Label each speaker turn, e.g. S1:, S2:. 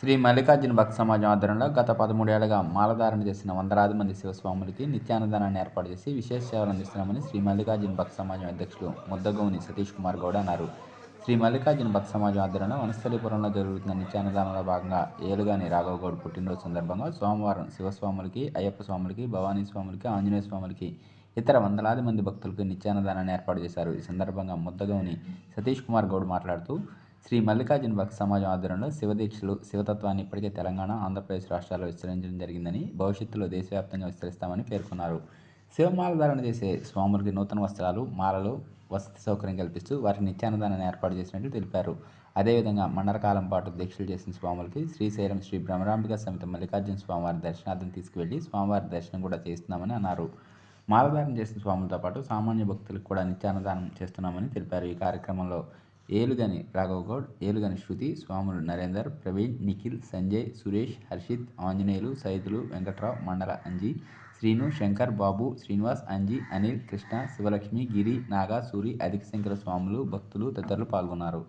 S1: శ్రీ మల్లికార్జున భక్త సమాజం ఆధ్వర్యంలో గత పదమూడేళ్ళుగా మాలధారణ చేసిన వందలాది మంది శివస్వాములకి నిత్యాన్నదానాన్ని ఏర్పాటు చేసి విశేష సేవలు అందిస్తున్నామని శ్రీ మల్లికార్జున భక్త సమాజం అధ్యక్షులు ముద్దగౌని సతీష్ కుమార్ గౌడ్ అన్నారు. శ్రీ మల్లికార్జున భక్త సమాజం ఆధ్వర్యంలో వనస్థలీపురంలో జరుగుతున్న నిత్యాన్నదానంలో భాగంగా ఏలుగాని రాఘవ గౌడ్ పుట్టినరోజు సందర్భంగా సోమవారం శివస్వాములకి అయ్యప్ప స్వాములకి భవానీ స్వాములకి ఆంజనేయ స్వాములకి ఇతర వందలాది మంది భక్తులకు నిత్యాన్నదానాన్ని ఏర్పాటు చేశారు. ఈ సందర్భంగా ముద్దగౌని సతీష్ కుమార్ గౌడ్ మాట్లాడుతూ శ్రీ మల్లికార్జున భక్త సమాజం ఆధ్వర్యంలో శివదీక్షలు శివతత్వాన్ని ఇప్పటికే తెలంగాణ ఆంధ్రప్రదేశ్ రాష్ట్రాల్లో విస్తరించడం జరిగిందని భవిష్యత్తులో దేశవ్యాప్తంగా విస్తరిస్తామని పేర్కొన్నారు. శివమాల ధారణ చేసే స్వాములకి నూతన వస్త్రాలు మాలలు వసతి సౌకర్యం కల్పిస్తూ వారికి నిత్యాన్నదానాన్ని ఏర్పాటు చేసినట్లు తెలిపారు. అదేవిధంగా మండలకాలం పాటు దీక్షలు చేసిన స్వాములకి శ్రీశైలం శ్రీ భ్రమరాంబిక సమిత మల్లికార్జున స్వామివారి దర్శనార్థం తీసుకువెళ్ళి స్వామివారి దర్శనం కూడా చేస్తున్నామని అన్నారు. మాలధారణ చేసిన స్వాములతో పాటు సామాన్య భక్తులకు కూడా నిత్యాన్నదానం చేస్తున్నామని తెలిపారు ఈ కార్యక్రమంలో. ఏలుగని రాఘవగౌడ్ ఏలుగని శృతి స్వాములు నరేందర్ ప్రవీణ్ నిఖిల్ సంజయ్ సురేష్ హర్షిత్ ఆంజనేయులు సైతులు వెంకట్రావు మండల అంజీ శ్రీను శంకర్ బాబు శ్రీనివాస్ అంజీ అనిల్ కృష్ణ శివలక్ష్మి గిరి నాగా సూరి అధిక సంఖ్యలో స్వాములు భక్తులు తదితరులు పాల్గొన్నారు.